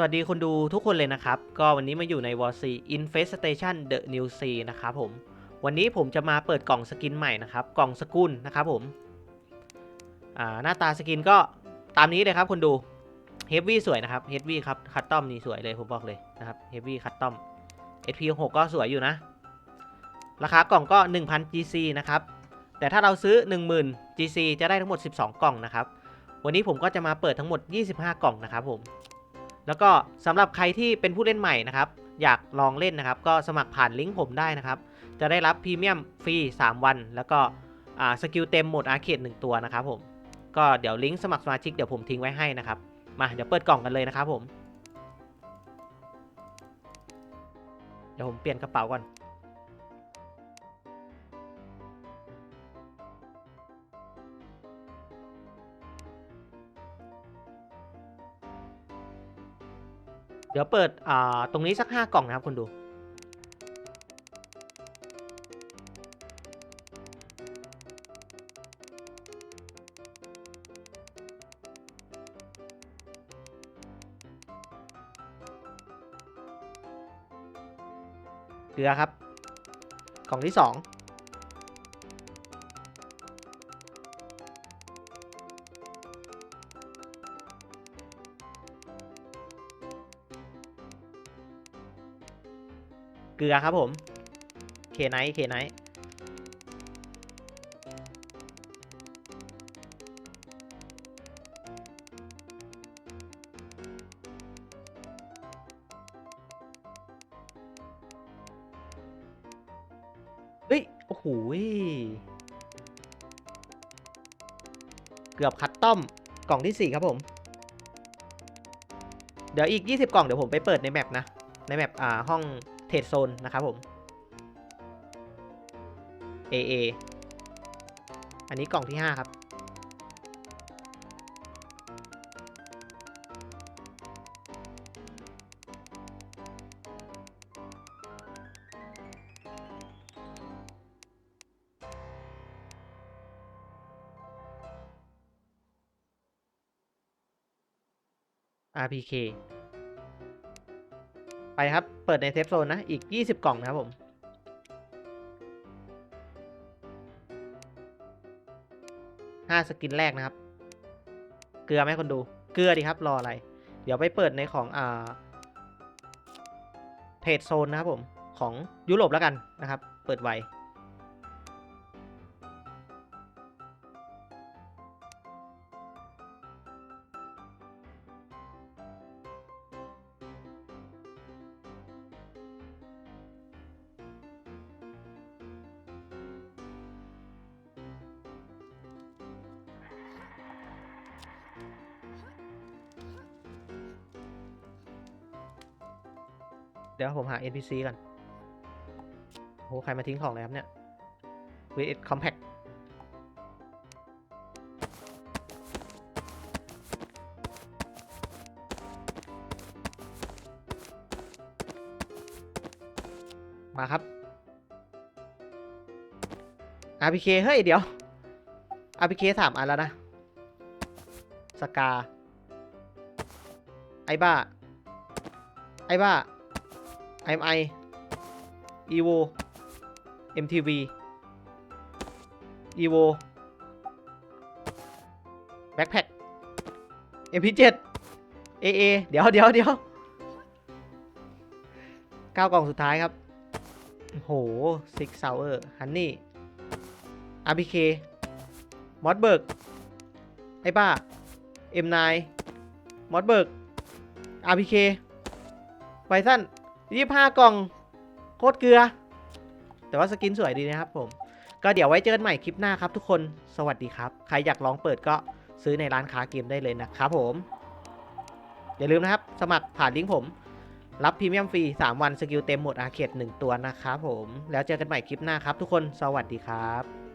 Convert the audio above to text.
สวัสดีคนดูทุกคนเลยนะครับ ก็วันนี้มาอยู่ใน War C Infestation The New C นะครับผม วันนี้ผมจะมาเปิดกล่องสกินใหม่นะครับ กล่องสกุลนะครับผม อ่า หน้าตาสกินก็ตามนี้เลยครับคนดู Heavy สวยนะครับ Heavy ครับคัตตอมนี่สวยเลยผมบอกเลยนะครับ Heavy คัตตอม SP 6ก็สวยอยู่นะ ราคากล่องก็ 1,000 GC นะครับ แต่ถ้าเราซื้อ 10,000 GC จะได้ทั้งหมด 12 กล่องนะครับ วันนี้ผมก็จะมาเปิดทั้งหมด 25 กล่องนะครับผม แล้วก็สำหรับใครที่เป็นผู้เล่นใหม่นะครับอยากลองเล่นนะครับ ก็สมัครผ่านลิงก์ผมได้นะครับ จะได้รับพรีเมียมฟรี 3 วัน แล้วก็สกิลเต็มหมดอาร์เคด1ตัวนะครับผมก็เดี๋ยวลิงก์สมัครสมาชิกเดี๋ยวผมทิ้งไว้ให้นะครับมาเดี๋ยวเปิดกล่องกันเลยนะครับผม เดี๋ยวผมเปลี่ยนกระเป๋าก่อน เดี๋ยวเปิดตรงนี้สัก 5 กล่องนะครับคุณดู เกลือครับ กล่องที่ 2 เกลือครับผมเคไนท์เคไนท์เฮ้ย โอ้โหเกือบคัดต้อมกล่องที่ 4 ครับผม เดี๋ยวอีก 20 กล่องเดี๋ยวผมไปเปิดในแมปนะ ในแมปอ่าห้อง เทรดโซนนะครับผม AA อันนี้กล่องที่ 5 ครับ RPK ไปครับ เปิดในเซฟโซนนะ อีก 20 กล่องนะครับผม ห้าสกินแรกนะครับ เกลือไหมคนดู เกลือดีครับ รออะไร เดี๋ยวไปเปิดในของอ่าเทรดโซนนะครับผม ของยุโรปแล้วกันนะครับ เปิดไว เดี๋ยวผมหา NPC ก่อนโหใครมาทิ้งของเลยครับเนี่ย VS Compact มาครับ RPK เฮ้ย เดี๋ยว RPK สามอันแล้วนะ สกา ไอ้บ้า ไอ้บ้า IMI EVO MTV EVO Backpack MP7 AA เดี๋ยวเดี๋ยวเดี๋ยวเก้ากล่องสุดท้ายครับ โหซิกเซาเออร์ฮันนี่ RPK มอสเบิร์ก ไอ้บ้า M9 มอสเบิร์ก RPK ไบซัน ยี่ห้ากล่องโคตรเกลือ แต่ว่าสกินสวยดีนะครับผม ก็เดี๋ยวไว้เจอกันใหม่คลิปหน้าครับทุกคนสวัสดีครับ ใครอยากลองเปิดก็ซื้อในร้านค้าเกมได้เลยนะครับผม อย่าลืมนะครับ สมัครผ่านลิงก์ผม รับพรีเมียมฟรี 3 วันสกิลเต็มหมดอาเขต1ตัวนะครับผม แล้วเจอกันใหม่คลิปหน้าครับทุกคนสวัสดีครับ